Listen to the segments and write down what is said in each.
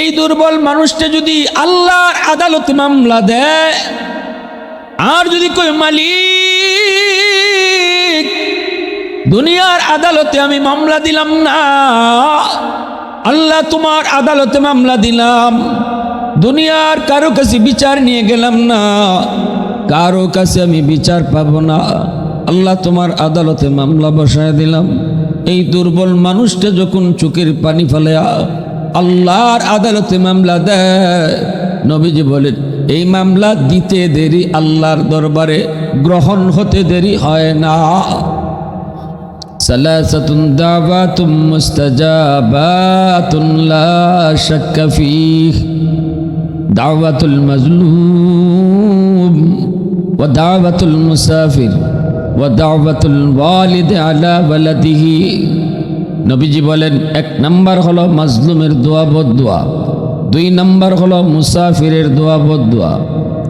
এই দুর্বল মানুষটা যদি আল্লাহর আদালতে মামলা দেয়, আর যদি কই মালিক, দুনিয়ার আদালতে আমি মামলা দিলাম না, আল্লাহ তোমার আদালতে মামলা দিলাম, দুনিয়ার কারও কাছে বিচার নিয়ে গেলাম না, কারও কাছে আমি বিচার পাবো না, আল্লাহ তোমার আদালতে মামলা বসায় দিলাম। এই দুর্বল মানুষটা যখন চোখের পানি ফেলে আল্লাহর আদালতে মামলা দেয়। নবীজি বলেন, এই মামলা দিতে দেরি আল্লাহর দরবারে, গ্রহণ হতে দেরি হয় না। দাওয়াতুল মুসাফির ও দাওয়াতুল ওয়ালিদ আলা ওয়ালাদিহি। নবীজি বলেন, এক নাম্বার হলো মাজলুমের দোয়া বদুয়া দুই নাম্বার হলো মুসাফিরের দোয়া বদুয়া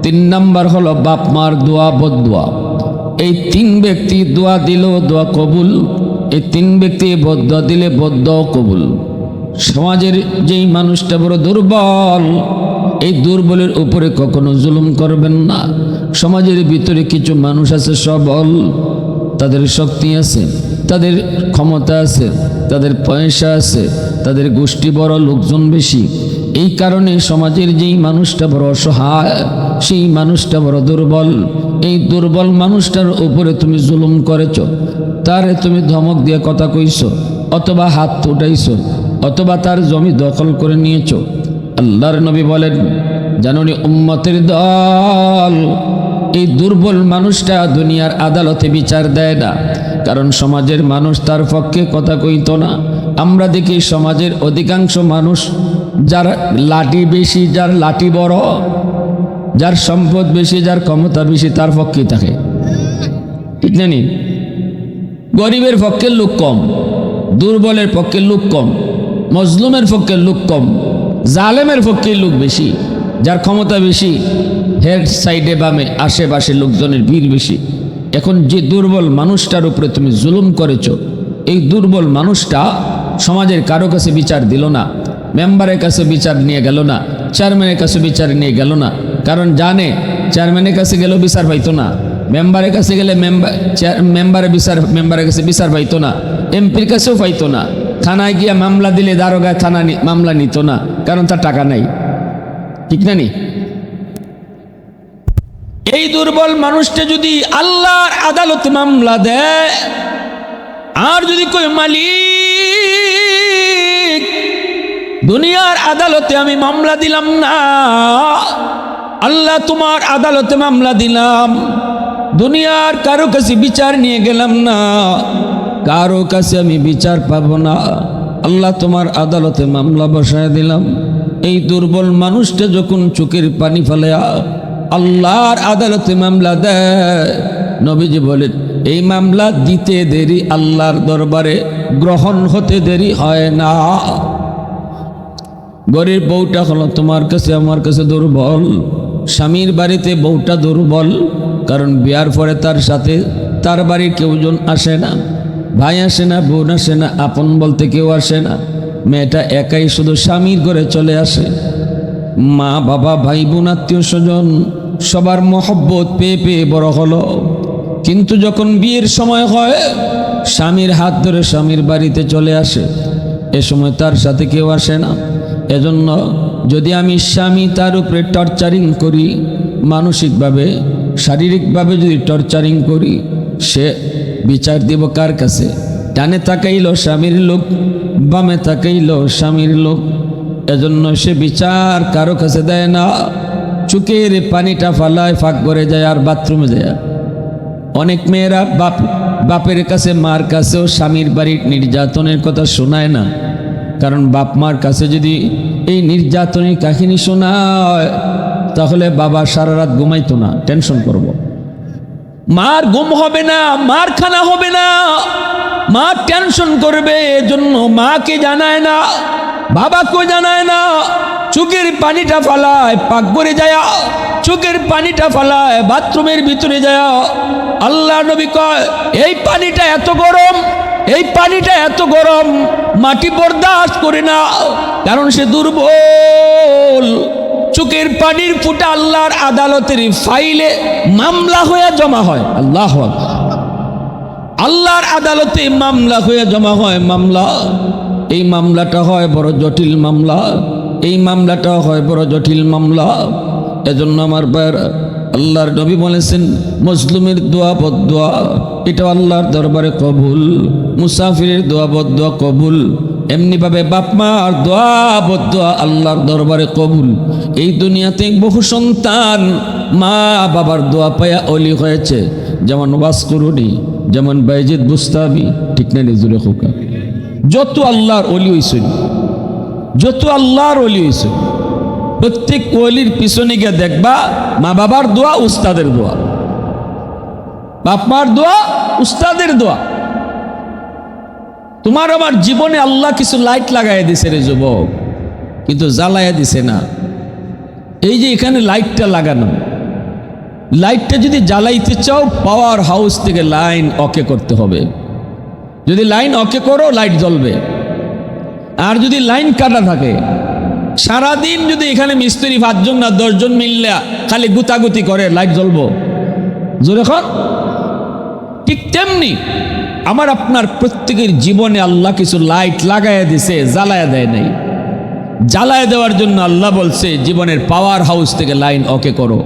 তিন নাম্বার হলো বাপ মার দোয়া। বদুয়া এই তিন ব্যক্তি দোয়া দিল দোয়া কবুল, এই তিন ব্যক্তি বদ্ধ দিলে বদ্ধ কবুল। সমাজের যেই মানুষটা বড় দুর্বল, এই দুর্বলের উপরে কখনো জুলুম করবেন না। সমাজের ভিতরে কিছু মানুষ আছে সবল, তাদের শক্তি আছে। তাদের ক্ষমতা আছে, তাদের পয়সা আছে, তাদের গোষ্ঠী বড়, লোকজন বেশি। এই কারণে সমাজের যেই মানুষটা বড় অসহায়, সেই মানুষটা বড় দুর্বল। এই দুর্বল মানুষটার উপরে তুমি জুলুম করেছ। তারে তুমি ধমক দিয়ে কথা কইছো, অথবা হাত উঠাইছো, অথবা তার জমি দখল করে নিয়েছো। আল্লাহর নবী বলেন, জানুনি উম্মতের দল এই দুর্বল মানুষটা দুনিয়ার আদালতে বিচার দেয় না। কারণ সমাজের মানুষ তার পক্ষে কথা কইত না। আমরা দেখি সমাজের অধিকাংশ মানুষ যার লাঠি বেশি, যার লাঠি বড়, যার সম্পদ বেশি, যার ক্ষমতা বেশি, তার পক্ষেই থাকে। ঠিক জানি গরিবের পক্ষে লোক কম, দুর্বলের পক্ষে লোক কম, মজলুমের পক্ষে লোক কম, জালেমের পক্ষে লোক বেশি, যার ক্ষমতা বেশি হেড সাইডে বামে, আশেপাশে লোকজনের ভিড় বেশি। এখন যে দুর্বল মানুষটার উপরে তুমি জুলুম করেছ, এই দুর্বল মানুষটা সমাজের কারও কাছে বিচার দিল না, মেম্বারের কাছে বিচার নিয়ে গেল না, চেয়ারম্যানের কাছে বিচার নিয়ে গেল না। কারণ জানে, চেয়ারম্যানের কাছে গেলেও বিচার পাইতো না, মেম্বারের কাছে গেলে মেম্বার মেম্বারের বিচার, মেম্বারের কাছে বিচার পাইতো না, এমপির কাছেও পাইতো না। থানায় গিয়া মামলা দিলে দারোগায় থানা মামলা নিত না, কারণ তার টাকা নাই। ঠিক না নি? এই দুর্বল মানুষটা যদি আল্লাহর আদালতে মামলা দেয়, আর যদি কই মালিক, দুনিয়ার আদালতে আমি মামলা দিলাম না, আল্লাহ তোমার আদালতে মামলা দিলাম, দুনিয়ার কারও কাছে বিচার নিয়ে গেলাম না, কারও কাছে আমি বিচার পাব না, আল্লাহ তোমার আদালতে মামলা বসায় দিলাম। এই দুর্বল মানুষটা যখন চোখের পানি ফেলে আল্লাহর আদালতে মামলা দেয়। নবীজি বলেন, এই মামলা দিতে দেরি আল্লাহর দরবারে, গ্রহণ হতে দেরি হয় না। গরিব বউটা হলো, তোমার কাছে, আমার কাছে দুর্বল। স্বামীর বাড়িতে বউটা দুর্বল, কারণ বিয়ার পরে তার সাথে, তার বাড়ির কেউজন আসে না। ভাই আসে না, বোন আসে না, আপন বলতে কেউ আসে না। মেয়েটা একাই শুধু স্বামীর ঘরে চলে আসে। মা, বাবা, ভাই, বোন, আত্মীয় স্বজন সবার মহব্বত পেয়ে পেয়ে বড় হলো। কিন্তু যখন বিয়ের সময় হয়, স্বামীর হাত ধরে স্বামীর বাড়িতে চলে আসে। এ সময় তার সাথে কেউ আসে না। এজন্য যদি আমি স্বামী, তার উপরে টর্চারিং করি, মানসিকভাবে, শারীরিকভাবে যদি টর্চারিং করি, সে বিচার দিব কার কাছে? ডানে তাকাইল স্বামীর লোক, বামে তাকাইল স্বামীর লোক। এজন্য সে বিচার কারও কাছে দেয় না। চুকের পানিটা ফালায়, ফাঁক করে যায় আর বাথরুমে যায়। অনেক মেয়েরা বাপ, বাপের কাছে, মার কাছেও স্বামীর বাড়ির নির্যাতনের কথা শোনায় না। কারণ বাপ, মার কাছে যদি এই নির্যাতনের কাহিনী শোনায়, তাহলে বাবা সারা রাত ঘুমাইতো না। টেনশন করব। মার ঘুম হবে না, মার খানা হবে না। মা টেনশন করবে, এজন্য মাকে জানায় না। বাবাকেও জানায় না, চোখের পানিটা ফালায়, পাক করে যায়। চোখের পানিটা ফালায়, বাথরুমের ভিতরে যায়। আল্লাহ নবী কয়, এই পানিটা এত গরম, এই পানিটা এত গরম, মাটি বরদাস্ত করে না কারণ সে দুর্বল। চোখের পানির ফুটা আল্লাহর আদালতের ফাইলে মামলা হয়ে জমা হয়। আল্লাহ আল্লাহর আদালতে মামলা হয়ে জমা হয়, মামলা। এই মামলাটা হয় বড় জটিল মামলা। এই মামলাটা হয় বড় জটিল মামলা। এজন্য আমার বার আল্লাহর নবী বলেছেন মজলুমের দোয়া বদোয়া এটা আল্লাহর দরবারে কবুল। মুসাফিরের দোয়া বদোয়া কবুল। এমনিভাবে বাপ মার দোয়া বদোয়া আল্লাহর দরবারে কবুল। এই দুনিয়াতে বহু সন্তান মা বাবার দোয়া পায়া অলি হয়েছে। যেমন ওয়াসকুরুনি যেমন বাইজিদ বুস্তাবি ঠিক না নিজুরে খোকা যত আল্লাহর অলি হইছেন যত আল্লাহর অলি হইছেন প্রত্যেক অলির পিছনে গিয়ে দেখবা মা বাবার দোয়া, উস্তাদের দোয়া। বাপ মার দোয়া, উস্তাদের দোয়া। তোমার আমার জীবনে আল্লাহ কিছু লাইট লাগাই দিছে রে যুবক, কিন্তু জ্বালাইয়া দিছে না। এই যে এখানে লাইটটা লাগানো, লাইটটা যদি জ্বালাইতে চাও পাওয়ার হাউস থেকে লাইন অকে করতে হবে। যদি লাইন অকে করো, লাইট জ্বলবে। আর যদি লাইন কাটা থাকে, সারাদিন যদি এখানে মিস্ত্রি পাঁচজন না দশজন মিললে খালি গুতাগুতি করে, লাইট জ্বলবো। জোরে খন ঠিক তেমনি আমার আপনার প্রত্যেকের জীবনে আল্লাহ কিছু লাইট লাগাইয়া দিছে জ্বালায়া দেয় নাই। জ্বালায় দেওয়ার জন্য আল্লাহ বলছে, জীবনের পাওয়ার হাউস থেকে লাইন ওকে করো।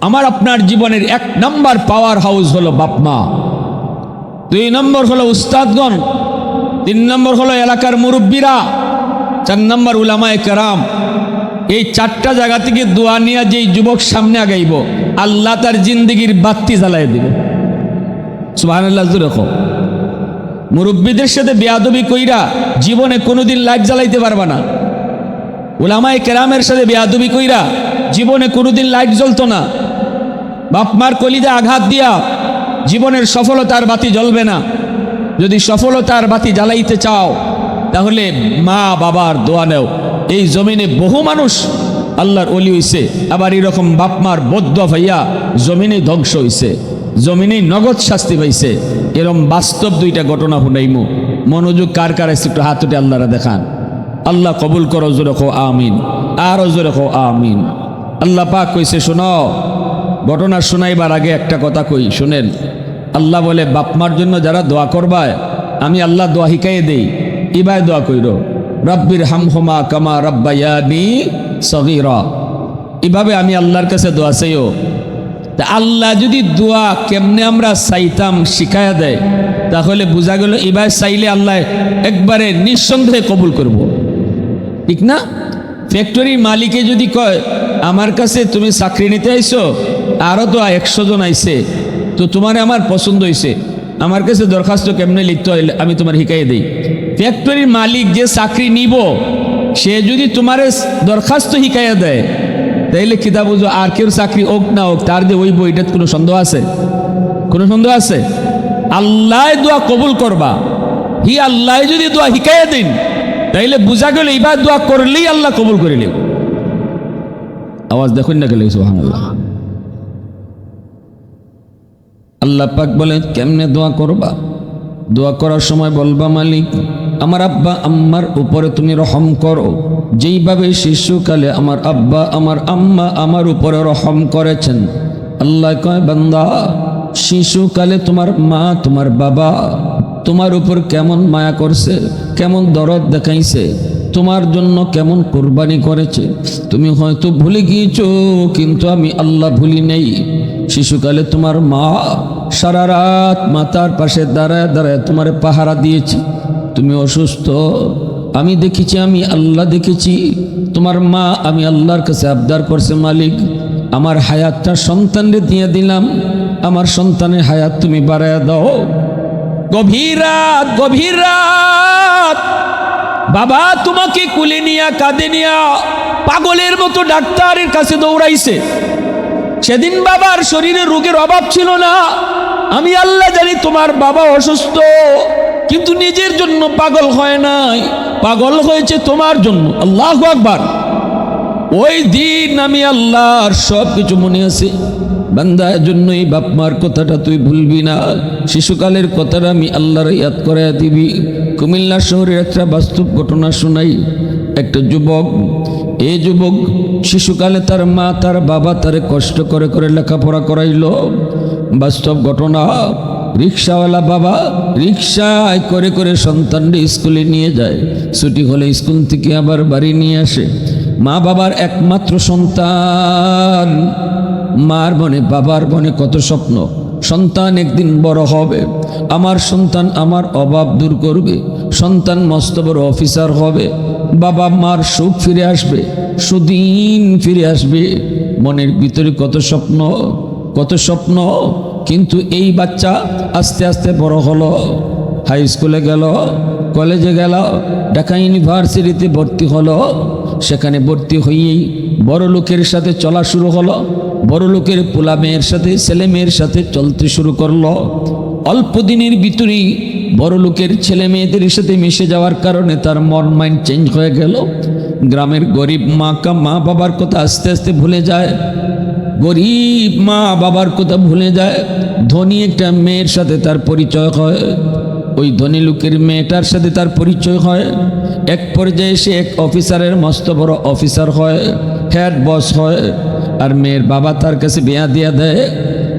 আমার আপনার জীবনের এক নম্বর পাওয়ার হাউস হলো বাপমা। দুই নম্বর হলো উস্তাদগণ, তিন নম্বর হলো এলাকার মুরব্বীরা, চার নম্বর উলামায় কেরাম। এই চারটা জায়গা থেকে দোয়া নিয়ে যেই যুবক সামনে আগাইব, আল্লাহ তার জিন্দগির বাত্তি জ্বালাই দিবে। সুবাহ রেখো মুরব্বীদের সাথে বেয়াদবি কইরা জীবনে কোনোদিন লাইট জ্বালাইতে পারবা না। ওলামায় কেরামের সাথে বেয়াদবি কইরা জীবনে কোনোদিন লাইট জ্বলতো না। বাপমার কলিদে আঘাত দিয়া জীবনের সফলতার বাতি জ্বলবে না। যদি সফলতার বাতি জ্বালাইতে চাও, তাহলে মা বাবার দোয়া নেও। এই জমিনে বহু মানুষ আল্লাহর অলি হইছে, আবার এরকম বাপমার বদ্ধ ভাইয়া জমিনে ধ্বংস হইছে, জমিনে নগদ শাস্তি পাইছে। এরম বাস্তব দুইটা ঘটনা শুনাইমু। মনোযোগ কার কার আছে একটু হাত উঠে আল্লাহরা দেখান। আল্লাহ কবুল করো, জোরে খো আমিন। আরও জোরে খো আমিন। আল্লাহ পাক কইছে, শোনো ঘটনা শোনাইবার আগে একটা কথা কই, শুনেন। আল্লাহ বলে বাপমার জন্য যারা দোয়া করবায়, আমি আল্লাহ দোয়া হিকাই দেই। ইবায় দোয়া কইর, রব্বির হামহমা কামা রব্বায়ানি সগীরা। এভাবে আমি আল্লাহর কাছে দোয়া চাইও। তা আল্লাহ যদি দোয়া কেমনে আমরা চাইতাম শিখায়া দেয়, তাহলে বোঝা গেল এবার চাইলে আল্লাহ একবারে নিঃসন্দেহে কবুল করব। ঠিক না? ফ্যাক্টরির মালিকে যদি কয়, আমার কাছে তুমি চাকরি নিতে আইছো আরও তো একশো জন আইছে। তো তোমার আমার পছন্দ হয়েছে আমার কাছে দরখাস্ত কেমনে লিখতে হয় আমি তোমার শিখাই দিই। ফ্যাক্টরির মালিক যে চাকরি নিব, সে যদি তোমার দরখাস্ত শিখাইয়া দেয়, তাইলে কিতাব বুঝো? আর কেউ চাকরি হোক না হোক, তার যে ওই বইটার কোনো সন্দেহ আছে? কোনো সন্দেহ আছে? আল্লাহ দোয়া কবুল করবা। হি আল্লাহ যদি দোয়া শিখাইয়া দিন, তাইলে বুঝা গেল এইবার দোয়া করলেই আল্লাহ কবুল করে নেব। আওয়াজ দেখুন না গেলে সোহান আল্লাহ আল্লাহ পাক বলে কেমনে দোয়া করবা? দোয়া করার সময় বলবা, মালিক, আমার আব্বা আম্মার উপরে তুমি রহম করো। যেইভাবে শিশুকালে আমার আব্বা, আমার আম্মা আমার উপরে রহম করেছেন, আল্লাহ কয়, বান্দা, শিশুকালে তোমার মা, তোমার বাবা তোমার উপর কেমন মায়া করছে, কেমন দরদ দেখাইছে, তোমার জন্য কেমন কোরবানি করেছে। তুমি হয়তো ভুলে গিয়েছ, কিন্তু আমি আল্লাহ ভুলি নেই। শিশুকালে তোমার মা সারা রাত মাতার পাশে দাঁড়ায় দাঁড়ায় তোমার পাহারা দিয়েছি। তুমি অসুস্থ, আমি দেখেছি, আমি আল্লাহ দেখেছি। তোমার মা, আমি আল্লাহর কাছে আবদার করছে মালিক। আমার হায়াতটা সন্তানরে দিয়ে দিলাম। আমার সন্তানের হায়াত তুমি বাড়ায় দাও। গভীর রাত গভীর রাত। বাবা তোমাকে কুলে নিয়া কাঁদে নিয়া পাগলের মতো ডাক্তারের কাছে দৌড়াইছে। সেদিন বাবার শরীরে রোগের অভাব ছিল না। আমি আল্লাহ জানি তোমার বাবা অসুস্থ, কিন্তু নিজের জন্য পাগল হয় নাই। পাগল হয়েছে তোমার জন্য। আল্লাহ আকবার। ওই দিন আমি আল্লাহর সব কিছু মনে আছে। বান্দার জন্যই বাপ মার কথাটা তুই ভুলবি না। শিশুকালের কথাটা আমি আল্লাহর ইয়াদ করে দিবি। কুমিল্লা শহরের একটা বাস্তব ঘটনা শোনাই। একটা যুবক এই যুবক শিশুকালে তার মা, তার বাবা তারে কষ্ট করে করে লেখাপড়া করাইল। বাস্তব ঘটনা, রিক্সাওয়ালা বাবা রিক্সায় করে করে সন্তানটি স্কুলে নিয়ে যায়। ছুটি হলে স্কুল থেকে আবার বাড়ি নিয়ে আসে। মা বাবার একমাত্র সন্তান। মার মনে, বাবার মনে কত স্বপ্ন, সন্তান একদিন বড় হবে। আমার সন্তান আমার অভাব দূর করবে। সন্তান মস্ত বড় অফিসার হবে। বাবা মার সুখ ফিরে আসবে, সুদিন ফিরে আসবে। মনের ভিতরে কত স্বপ্ন কত স্বপ্ন কিন্তু এই বাচ্চা আস্তে আস্তে বড় হলো হাই স্কুলে গেল কলেজে গেল, ঢাকা ইউনিভার্সিটিতে ভর্তি হলো। সেখানে ভর্তি হয়েই বড় লোকের সাথে চলা শুরু হলো। বড় লোকের পোলা মেয়ের সাথে, ছেলে মেয়ের সাথে চলতে শুরু করল। অল্প দিনের ভিতরেই বড় লোকের ছেলে মেয়েদের সাথে মিশে যাওয়ার কারণে তার মন মাইন্ড চেঞ্জ হয়ে গেল। গ্রামের গরিব মা কা মা বাবার কথা আস্তে আস্তে ভুলে যায়। গরিব মা বাবার কথা ভুলে যায়। ধনী একটা মেয়ের সাথে তার পরিচয় হয়। ওই ধনী লোকের মেয়েটার সাথে তার পরিচয় হয়। এক পর্যায়ে সে এক অফিসারের মস্ত বড় অফিসার হয়, হেড বস হয় আর মেয়ের বাবা তার কাছে বিয়া দিয়ে দেয়।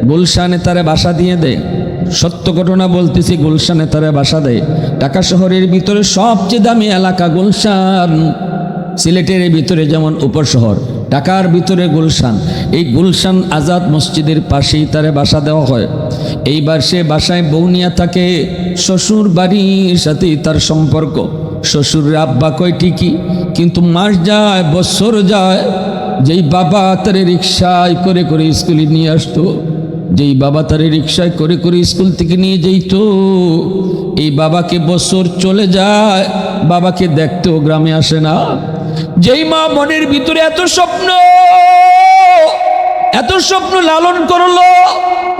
গুলশানে তারে বাসা দিয়ে দেয়। সত্য ঘটনা বলতেছি, গুলশানে তারে বাসা দেয়। ঢাকা শহরের ভিতরে সবচেয়ে দামি এলাকা গুলশান। সিলেটের ভিতরে যেমন উপশহর ঢাকার ভিতরে গুলশান। এই গুলশান আজাদ মসজিদের পাশেই তারে বাসা দেওয়া হয়। এইবার সে বাসায় বৌনিয়া থাকে, শ্বশুর বাড়ির সাথেই তার সম্পর্ক। শ্বশুরের আব্বা কয়, ঠিকই, কিন্তু মাস যায়, বছর যায়, যেই বাবা তারে রিক্সায় করে করে স্কুলে নিয়ে আসতো, যেই বাবা তারে রিক্সায় করে করে স্কুল থেকে নিয়ে যেত এই বাবাকে বছর চলে যায়, বাবাকে দেখতেও গ্রামে আসে না। যেই মা মনের ভিতরে এত স্বপ্ন এত স্বপ্ন লালন করল,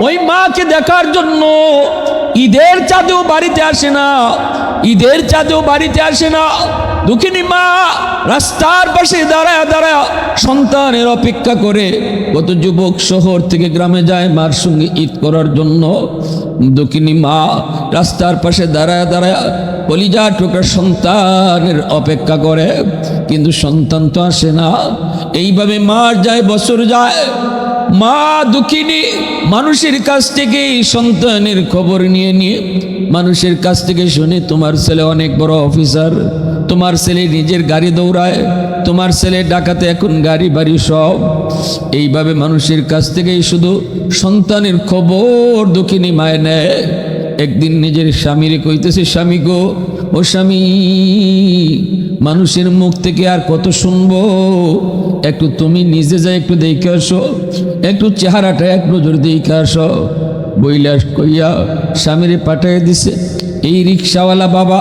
ওই মাকে দেখার জন্য ঈদের চাঁদেও বাড়িতে আসে না, ঈদের চাঁদেও বাড়িতে আসে না। দুঃখিনী মা, রাস্তার পাশে দাঁড়ায় দাঁড়ায় সন্তানের অপেক্ষা করে কত যুবক শহর থেকে গ্রামে যায় মার সঙ্গে ঈদ করার জন্য। দুঃখিনী মা, রাস্তার পাশে দাঁড়ায় দাঁড়ায় কলিজা টুকরা সন্তানের অপেক্ষা করে, কিন্তু সন্তান তো আসে না। এইভাবে মার যায়, বছর যায় মা দুঃখিনী, মানুষের কাছ থেকে সন্তানের খবর নিয়ে নিয়ে মানুষের কাছ থেকে শুনে তোমার ছেলে অনেক বড় অফিসার, তোমার ছেলে নিজের গাড়ি দৌড়ায়, তোমার ছেলে ডাকাতে এখন গাড়ি বাড়ি সব। এইভাবে মানুষের কাছ থেকেই শুধু সন্তানের খবর দুঃখিনী মায় নেয়। একদিন নিজের স্বামীরে কইতেছে, স্বামী গো, ও স্বামী, মানুষের মুখ থেকে আর কত শুনব? একটু তুমি নিজে যাই একটু দেখে আসো, একটু চেহারাটা এক নজর দেখে আসো। বইলাস কইয়া স্বামীরে পাঠিয়ে দিছে, এই রিক্সাওয়ালা বাবা,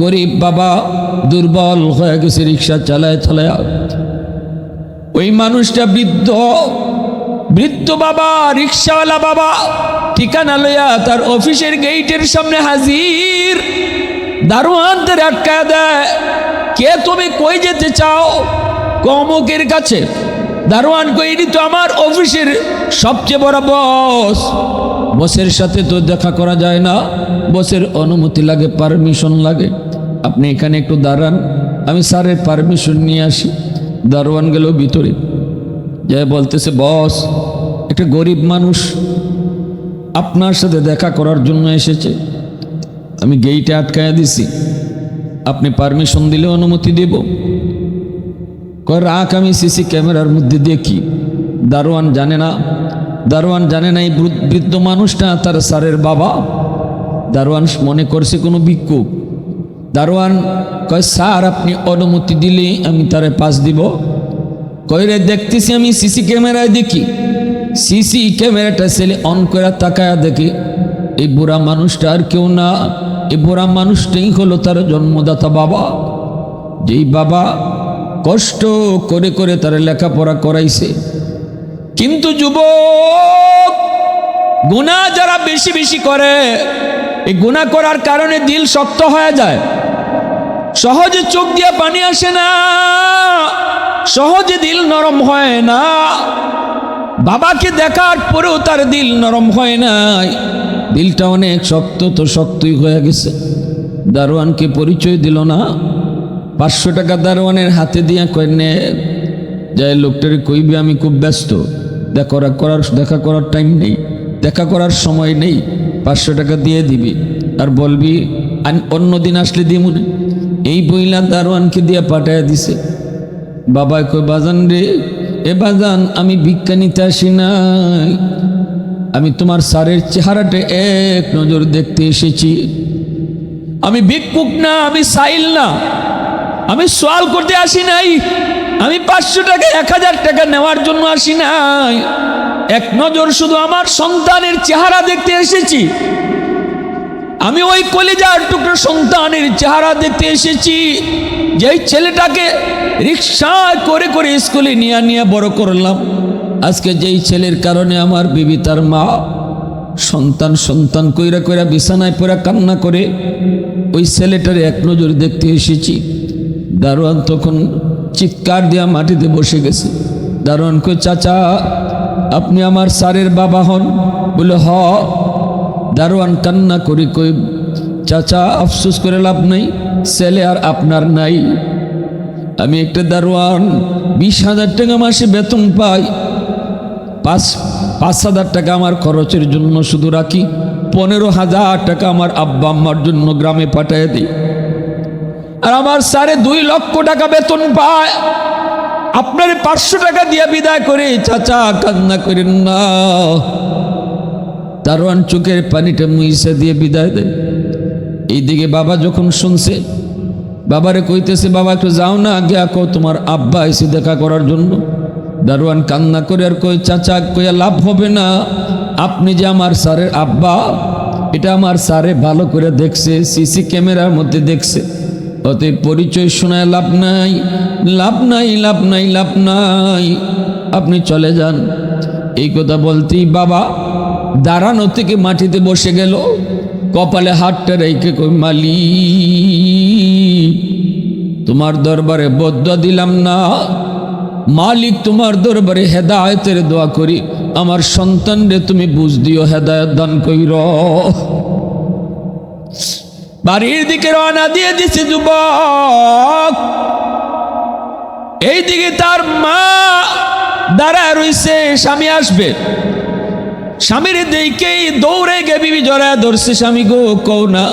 গরিব বাবা, দুর্বল হয়ে গেছে রিক্সা চালায় চালায় ওই মানুষটা বৃদ্ধ বৃদ্ধ বাবা, রিক্সাওয়ালা বাবা ঠিকানা লইয়া তার অফিসের গেইটের সামনে হাজির। দারোয়ান তার আটকা দেয়, কে তুমি? কই যেতে চাও? কমকের কাছে। দারোয়ান কই এটি তো আমার অফিসের সবচেয়ে বড় বস বসের সাথে তো দেখা করা যায় না। বসের অনুমতি লাগে পারমিশন লাগে। আপনি এখানে একটু দাঁড়ান, আমি স্যারের পারমিশন নিয়ে আসি। দারোয়ান গেল ভিতরে। যাই বলতেছে বস একটা গরিব মানুষ আপনার সাথে দেখা করার জন্য এসেছে। আমি গেইটে আটকায়া দিছি। আপনি পারমিশন দিলে অনুমতি দেব। কয়, রাখ, আমি সিসি ক্যামেরার মধ্যে দেখি। দারোয়ান জানে না। দারোয়ান জানে না এই বৃদ্ধ মানুষটা, তার স্যারের বাবা। দারোয়ান মনে করছে কোনো বিক্ষোভ দারোয়ান কয়, স্যার, আপনি অনুমতি দিলে আমি তারে পাস দিব। কইরে দেখতেছি আমি সিসি ক্যামেরায় দেখি। সিসি ক্যামেরাটা ছেলে অন করে তাকায়া দেখি, এই বুড়া মানুষটা আর কেউ না। এই বুড়া মানুষটাই হলো তার জন্মদাতা বাবা। যেই বাবা কষ্ট করে করে তার লেখাপড়া করাইছে। কিন্তু যুবক, গুণা যারা বেশি বেশি করে, এই গুণা করার কারণে দিল শক্ত হয়ে যায়। সহজে চোখ দিয়ে পানি আসে না, সহজে দিল নরম হয় না। বাবাকে দেখার পরেও তার দিল নরম হয় নাই। দিলটা অনেক শক্ত, তো শক্তই হয়ে গেছে। দারোয়ানকে পরিচয় দিল না। পাঁচশো টাকা দারোয়ানের হাতে দিয়া কয়, নে, যাই লোকটারে কইবে আমি খুব ব্যস্ত। দেখা করার দেখা করার টাইম নেই, দেখা করার সময় নেই। পাঁচশো টাকা দিয়ে দিবি আর বলবি অন্য দিন আসলে দিমুনে এই বইলা দারোয়ানকে দিয়া পাঠাইয়া দিছে। বাবা কই বাজান রে এ বাগান আমি ভিক্ষা নিতে আসি নাই। আমি তোমার স্যারের চেহারাটা এক নজর দেখতে এসেছি। আমি ভিক্ষুক না, আমি সাইল না। আমি সোয়াল করতে আসি নাই। আমি পাঁচশো টাকা, এক হাজার টাকা নেওয়ার জন্য আসি নাই। এক নজর শুধু আমার সন্তানের চেহারা দেখতে এসেছি। আমি ওই কলেজার টুকরো সন্তানের চেহারা দেখতে এসেছি। যেই ছেলেটাকে রিক্সা করে করে স্কুলে নিয়ে নিয়ে বড় করলাম। আজকে যেই ছেলের কারণে আমার বিবি তার মা সন্তান সন্তান কইরা কইরা বিছানায় পড়া কান্না করে, ওই ছেলেটার এক নজর দেখতে এসেছি। দারোয়ান তখন চিৎকার দেওয়া মাটিতে বসে গেছে। দারোয়ান কই চাচা, আপনি আমার স্যারের বাবা হন। বলে, হ। দারোয়ান কান্না করি, কই, চাচা, আফসোস করে লাভ নাই, ছেলে আর আপনার নাই। আমি একটা দারোয়ান, বিশ হাজার টাকা মাসে বেতন পাই। পাঁচ পাঁচ হাজার টাকা আমার খরচের জন্য শুধু রাখি, পনেরো হাজার টাকা আমার আব্বা আম্মার জন্য গ্রামে পাঠিয়ে দিই। আর আমার সাড়ে দুই লক্ষ টাকা বেতন পায়। আপনার পাঁচশো টাকা দিয়ে বিদায় করে। চাচা, কান্না করেন না। দারোয়ান চোখের পানিটা মুইসা দিয়ে বিদায় দেয় এইদিকে বাবা যখন শুনছে, বাবারে কইতেছে, বাবা, একটু যাও না, আগে আকো তোমার আব্বা এসে দেখা করার জন্য। দারোয়ান কান্না করে আর কই চাচা, কইয়া লাভ হবে না। আপনি যে আমার স্যারের আব্বা, এটা আমার স্যারে ভালো করে দেখছে, সিসি ক্যামেরার মধ্যে দেখছে। অতএব পরিচয় শোনায় লাভ নাই লাভ নাই লাভ নাই লাভ নাই। আপনি চলে যান। এই কথা বলতেই বাবা দাঁড়ানো থেকে মাটিতে বসে গেল। কপালে হাতটা রেখে কই মালি তোমার দরবারে বদ্ধ দিলাম না। মালিক, তোমার দরবারে হেদায়তের দোয়া করি। আমার সন্তানরে তুমি বুঝ দিও, হেদায়ত দান কইর। বাড়ির দিকে রওনা দিয়ে দিছে যুবক। এই দিকে তার মা দাঁড়ায় রইছে, স্বামী আসবে। স্বামীর দিকেই দৌড়ে গে বিবি জড়ায় ধরছে, স্বামী গো, কও না,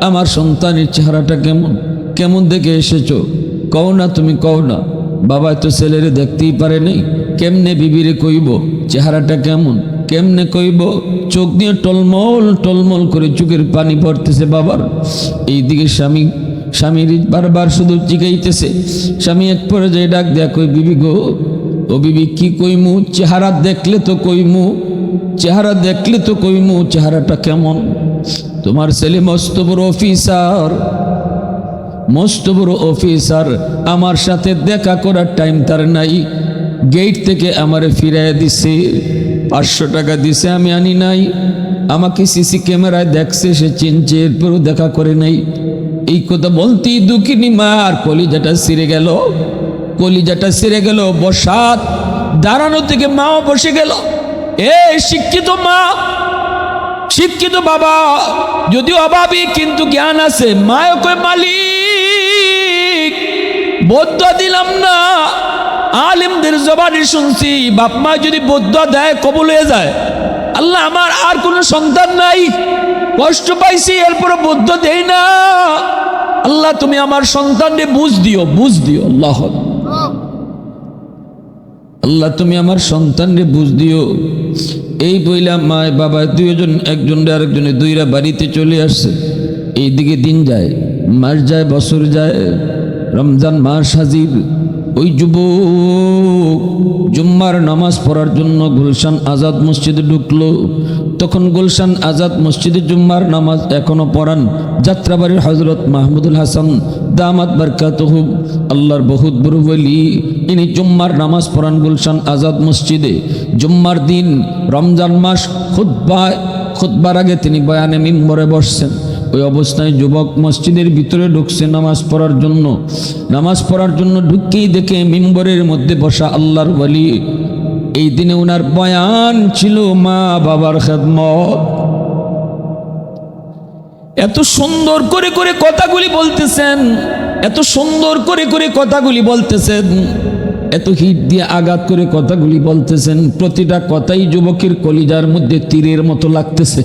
আমার সন্তানের চেহারাটা কেমন? কেমন দেখে এসেছ? কও না তুমি, কও না। বাবা তো ছেলেরে দেখতেই পারে নাই। কেমনে বিবিরে কইব? চেহারাটা কেমন? কেমনে কইব? চোখ দিয়ে টলমল টলমল করে চোখের পানি পড়তেছে বাবার। এইদিকে স্বামী, স্বামীর বারবার শুধু চিকাইতেছে। স্বামী এক পরে পর্যায়ে ডাক দেয়া কই বিবি গো, ও বিবি কি কইমু? চেহারা দেখলে তো কইমু। চেহারা দেখলে তো কইমু চেহারাটা কেমন? তোমার ছেলে মস্ত বড় অফিসার মস্ত বড় অফিসার আমার সাথে দেখা করার টাইম তার নাই। গেট থেকে আমারে ফিরাইয়া দিছে। পাঁচশো টাকা দিছে, আমি আনি নাই। আমাকে সিসি ক্যামেরায় দেখছে, সে চিনছে এরপরও দেখা করে নাই। এই কথা বলতেই দুঃখিনী মা, আর কলিজাটা সিরে গেল। কলিজাটা সিরে গেল, বসাত। দাঁড়ানো থেকে মাও বসে গেল। এ শিক্ষিত মা, শিক্ষিত বাবা যদিও অভাবী কিন্তু জ্ঞান আছে, মায় কই মালিক, বৌদ্ধ দিলাম না। আলিমদের জবানি শুনছি, বাপ মা যদি বৌদ্ধ দেয়, কবুল হয়ে যায়। আল্লাহ, আমার আর কোনো সন্তান নাই। কষ্ট পাইছি এরপরে বৌদ্ধ দেই না। আল্লাহ, তুমি আমার সন্তানকে বুঝ দিও বুঝ দিও, আল্লাহ। আল্লাহ, তুমি আমার সন্তানরে বুঝ দিও। এই বইলা মায় বাবা দুইজন একজন আরেকজনে দুইরা বাড়িতে চলে আসছে। এই দিকে দিন যায়, মাস যায়, বছর যায়, রমজান মাস হাজির। ওই যুবক জুম্মার নামাজ পড়ার জন্য গুলশান আজাদ মসজিদে ঢুকলো। তখন গুলশান আজাদ মসজিদে জুম্মার নামাজ এখনও পড়ান। যাত্রাবাড়ির হজরত মাহমুদুল হাসান দামাত বারকাতহুব আল্লাহর বহুত বড় বলি ইনি জুম্মার নামাজ পড়ান গুলশান আজাদ মসজিদে। জুম্মার দিন রমজান মাস খুদ্বায় খুদ্বার আগে তিনি বয়ানে মিম্বরে বসছেন। ওই অবস্থায় যুবক মসজিদের ভিতরে ঢুকছে নামাজ পড়ার জন্য। নামাজ পড়ার জন্য ঢুককেই দেখে মিম্বরের মধ্যে বসা আল্লাহর বলি এই দিনে ওনার বয়ান ছিল মা বাবার খেদমত। এত সুন্দর করে করে কথাগুলি বলতেছেন, এত সুন্দর করে করে কথাগুলি বলতেছেন, এত হিট দিয়ে আঘাত করে কথাগুলি বলতেছেন, প্রতিটা কথাই যুবকের কলিজার মধ্যে তীরের মতো লাগতেছে।